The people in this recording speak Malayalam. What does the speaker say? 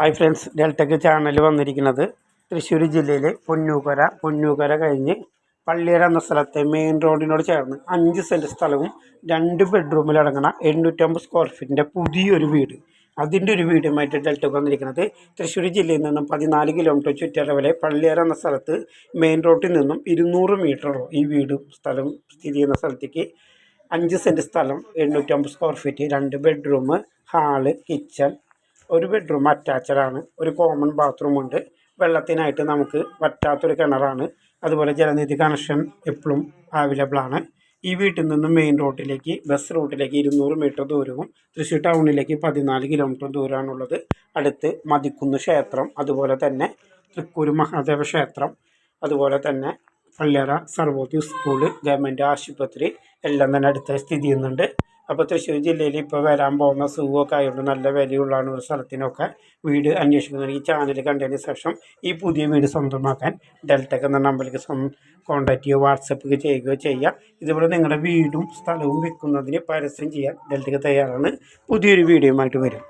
ഹായ് ഫ്രണ്ട്സ് ഡെൽറ്റക്ക് ചാനൽ വന്നിരിക്കുന്നത് തൃശ്ശൂർ ജില്ലയിലെ പൊന്നൂക്കര. പൊന്നൂക്കര കഴിഞ്ഞ് പള്ളിയര എന്ന സ്ഥലത്തെ മെയിൻ റോഡിനോട് ചേർന്ന് അഞ്ച് സെന്റ് സ്ഥലവും രണ്ട് ബെഡ്റൂമിലടങ്ങുന്ന എണ്ണൂറ്റമ്പത് സ്ക്വയർ ഫീറ്റിന്റെ പുതിയൊരു വീട്. അതിന്റെ ഒരു വീടുമായിട്ട് ഡെൽറ്റക്ക് വന്നിരിക്കുന്നത് തൃശ്ശൂർ ജില്ലയിൽ നിന്നും പതിനാല് കിലോമീറ്റർ ചുറ്റളവിലെ പള്ളിയര എന്ന സ്ഥലത്ത് മെയിൻ റോഡിൽ നിന്നും ഇരുന്നൂറ് മീറ്ററോ ഈ വീടും സ്ഥലം സ്ഥിതി ചെയ്യുന്ന സ്ഥലത്തേക്ക് അഞ്ച് സെന്റ് സ്ഥലം എണ്ണൂറ്റമ്പത് സ്ക്വയർ ഫീറ്റ് രണ്ട് ബെഡ്റൂം ഹാൾ കിച്ചൺ ഒരു ബെഡ്റൂം അറ്റാച്ചഡാണ് ഒരു കോമൺ ബാത്റൂം ഉണ്ട്. വെള്ളത്തിനായിട്ട് നമുക്ക് പറ്റാത്തൊരു കിണറാണ്. അതുപോലെ ജലനിധി കണക്ഷൻ എപ്പോഴും ആണ്. ഈ വീട്ടിൽ നിന്നും മെയിൻ റോഡിലേക്ക് ബസ് റൂട്ടിലേക്ക് ഇരുന്നൂറ് മീറ്റർ ദൂരവും തൃശ്ശൂർ ടൗണിലേക്ക് പതിനാല് കിലോമീറ്റർ ദൂരമാണുള്ളത് അടുത്ത് മതിക്കുന്ന് ക്ഷേത്രം അതുപോലെ തന്നെ തൃക്കൂർ മഹാദേവ ക്ഷേത്രം അതുപോലെ തന്നെ പള്ളിയറ സർവോദയ സ്കൂൾ ഗവൺമെന്റ് ആശുപത്രി എല്ലാം തന്നെ അടുത്ത സ്ഥിതി ചെയ്യുന്നുണ്ട്. അപ്പോൾ തൃശ്ശൂർ ജില്ലയിൽ ഇപ്പോൾ വരാൻ പോകുന്ന സൂവൊക്കെ ആയതുകൊണ്ട് നല്ല വിലയുള്ളതാണ് ഒരു സ്ഥലത്തിനൊക്കെ വീട് അന്വേഷിക്കുന്നത് ഈ ചാനൽ കണ്ടതിന് ശേഷം ഈ പുതിയ വീട് സ്വന്തമാക്കാൻ ഡെൽറ്റക്ക് എന്ന നമ്പറിലേക്ക് കോൺടാക്റ്റ് ചെയ്യുകയോ വാട്സപ്പ് ചെയ്യുകയോ ചെയ്യുക ഇതുപോലെ നിങ്ങളുടെ വീടും സ്ഥലവും വിൽക്കുന്നതിന് പരസ്യം ചെയ്യാൻ ഡെൽറ്റക്ക് തയ്യാറാണ്. പുതിയൊരു വീഡിയോ ആയിട്ട് വരും.